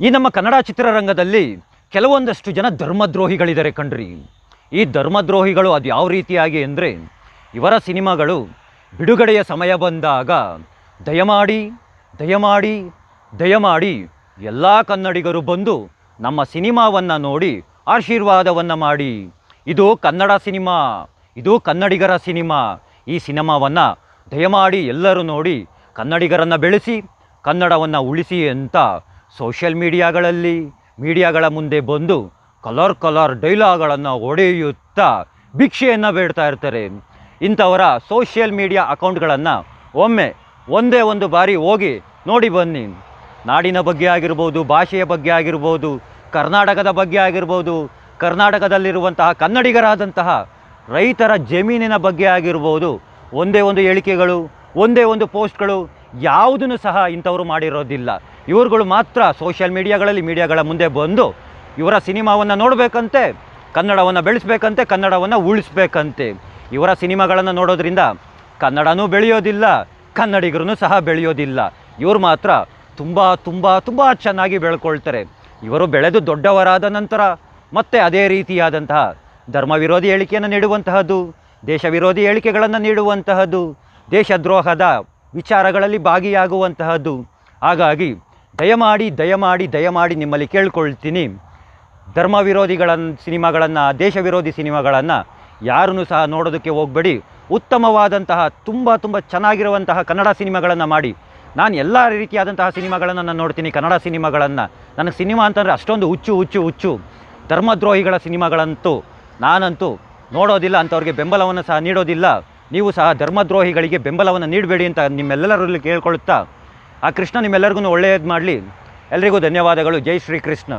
ಈ ನಮ್ಮ ಕನ್ನಡ ಚಿತ್ರರಂಗದಲ್ಲಿ ಕೆಲವೊಂದಷ್ಟು ಜನ ಧರ್ಮದ್ರೋಹಿಗಳಿದ್ದಾರೆ ಕಣ್ರಿ. ಈ ಧರ್ಮದ್ರೋಹಿಗಳು ಅದು ಯಾವ ರೀತಿಯಾಗಿ ಅಂದರೆ ಇವರ ಸಿನಿಮಾಗಳು ಬಿಡುಗಡೆಯ ಸಮಯ ಬಂದಾಗ ದಯಮಾಡಿ ದಯಮಾಡಿ ದಯಮಾಡಿ ಎಲ್ಲ ಕನ್ನಡಿಗರು ಬಂದು ನಮ್ಮ ಸಿನಿಮಾವನ್ನು ನೋಡಿ ಆಶೀರ್ವಾದವನ್ನು ಮಾಡಿ. ಇದು ಕನ್ನಡ ಸಿನಿಮಾ, ಇದು ಕನ್ನಡಿಗರ ಸಿನಿಮಾ. ಈ ಸಿನಿಮಾವನ್ನು ದಯಮಾಡಿ ಎಲ್ಲರೂ ನೋಡಿ ಕನ್ನಡಿಗರನ್ನು ಬೆಳೆಸಿ, ಕನ್ನಡವನ್ನು ಉಳಿಸಿ ಅಂತ ಸೋಷಿಯಲ್ ಮೀಡಿಯಾಗಳಲ್ಲಿ ಮೀಡಿಯಾಗಳ ಮುಂದೆ ಬಂದು ಕಲರ್ ಕಲರ್ ಡೈಲಾಗ್ಗಳನ್ನು ಹೊಡೆಯುತ್ತಾ ಭಿಕ್ಷೆಯನ್ನು ಬೇಡ್ತಾ ಇರ್ತಾರೆ. ಇಂಥವರ ಸೋಷಿಯಲ್ ಮೀಡಿಯಾ ಅಕೌಂಟ್ಗಳನ್ನು ಒಮ್ಮೆ ಒಂದೇ ಒಂದು ಬಾರಿ ಹೋಗಿ ನೋಡಿ ಬನ್ನಿ. ನಾಡಿನ ಬಗ್ಗೆ ಆಗಿರ್ಬೋದು, ಭಾಷೆಯ ಬಗ್ಗೆ ಆಗಿರ್ಬೋದು, ಕರ್ನಾಟಕದ ಬಗ್ಗೆ ಆಗಿರ್ಬೋದು, ಕರ್ನಾಟಕದಲ್ಲಿರುವಂತಹ ಕನ್ನಡಿಗರಾದಂತಹ ರೈತರ ಜಮೀನಿನ ಬಗ್ಗೆ ಆಗಿರ್ಬೋದು, ಒಂದೇ ಒಂದು ಹೇಳಿಕೆಗಳು, ಒಂದೇ ಒಂದು ಪೋಸ್ಟ್ಗಳು ಯಾವುದನ್ನು ಸಹ ಇಂಥವರು ಮಾಡಿರೋದಿಲ್ಲ. ಇವರುಗಳು ಮಾತ್ರ ಸೋಷಿಯಲ್ ಮೀಡಿಯಾಗಳಲ್ಲಿ ಮೀಡಿಯಾಗಳ ಮುಂದೆ ಬಂದು ಇವರ ಸಿನಿಮಾವನ್ನು ನೋಡಬೇಕಂತೆ, ಕನ್ನಡವನ್ನು ಬೆಳೆಸ್ಬೇಕಂತೆ, ಕನ್ನಡವನ್ನು ಉಳಿಸ್ಬೇಕಂತೆ. ಇವರ ಸಿನಿಮಾಗಳನ್ನು ನೋಡೋದ್ರಿಂದ ಕನ್ನಡನೂ ಬೆಳೆಯೋದಿಲ್ಲ ಕನ್ನಡಿಗರೂ ಸಹ ಬೆಳೆಯೋದಿಲ್ಲ. ಇವರು ಮಾತ್ರ ತುಂಬ ತುಂಬ ತುಂಬ ಚೆನ್ನಾಗಿ ಬೆಳ್ಕೊಳ್ತಾರೆ. ಇವರು ಬೆಳೆದು ದೊಡ್ಡವರಾದ ನಂತರ ಮತ್ತೆ ಅದೇ ರೀತಿಯಾದಂತಹ ಧರ್ಮ ವಿರೋಧಿ ಹೇಳಿಕೆಯನ್ನು ನೀಡುವಂತಹದ್ದು ದೇಶ ವಿರೋಧಿ ಹೇಳಿಕೆಗಳನ್ನು ನೀಡುವಂತಹದ್ದು, ದೇಶದ್ರೋಹದ ವಿಚಾರಗಳಲ್ಲಿ ಭಾಗಿಯಾಗುವಂತಹದ್ದು. ಹಾಗಾಗಿ ದಯಮಾಡಿ ದಯಮಾಡಿ ದಯಮಾಡಿ ನಿಮ್ಮಲ್ಲಿ ಕೇಳ್ಕೊಳ್ತೀನಿ. ಧರ್ಮ ವಿರೋಧಿಗಳ ಸಿನಿಮಾಗಳನ್ನು ದೇಶ ವಿರೋಧಿ ಸಿನಿಮಾಗಳನ್ನು ಯಾರನ್ನು ಸಹ ನೋಡೋದಕ್ಕೆ ಹೋಗಬೇಡಿ. ಉತ್ತಮವಾದಂತಹ, ತುಂಬ ತುಂಬ ಚೆನ್ನಾಗಿರುವಂತಹ ಕನ್ನಡ ಸಿನಿಮಾಗಳನ್ನು ಮಾಡಿ. ನಾನು ಎಲ್ಲ ರೀತಿಯಾದಂತಹ ಸಿನಿಮಾಗಳನ್ನು ನಾನು ನೋಡ್ತೀನಿ. ಕನ್ನಡ ಸಿನಿಮಾಗಳನ್ನು. ನನಗೆ ಸಿನಿಮಾ ಅಂತಂದರೆ ಅಷ್ಟೊಂದು ಹುಚ್ಚು ಹುಚ್ಚು ಹುಚ್ಚು. ಧರ್ಮದ್ರೋಹಿಗಳ ಸಿನಿಮಾಗಳಂತೂ ನಾನಂತೂ ನೋಡೋದಿಲ್ಲ ಅಂಥವ್ರಿಗೆ ಬೆಂಬಲವನ್ನು ಸಹ ನೀಡೋದಿಲ್ಲ. ನೀವು ಸಹ ಧರ್ಮದ್ರೋಹಿಗಳಿಗೆ ಬೆಂಬಲವನ್ನು ನೀಡಬೇಡಿ ಅಂತ ನಿಮ್ಮೆಲ್ಲರಲ್ಲಿ ಕೇಳ್ಕೊಳ್ಳುತ್ತಾ ಆ ಕೃಷ್ಣ ನಿಮ್ಮೆಲ್ಲರಿಗೂ ಒಳ್ಳೆಯದು ಮಾಡಲಿ. ಎಲ್ರಿಗೂ ಧನ್ಯವಾದಗಳು. ಜೈ ಶ್ರೀ ಕೃಷ್ಣ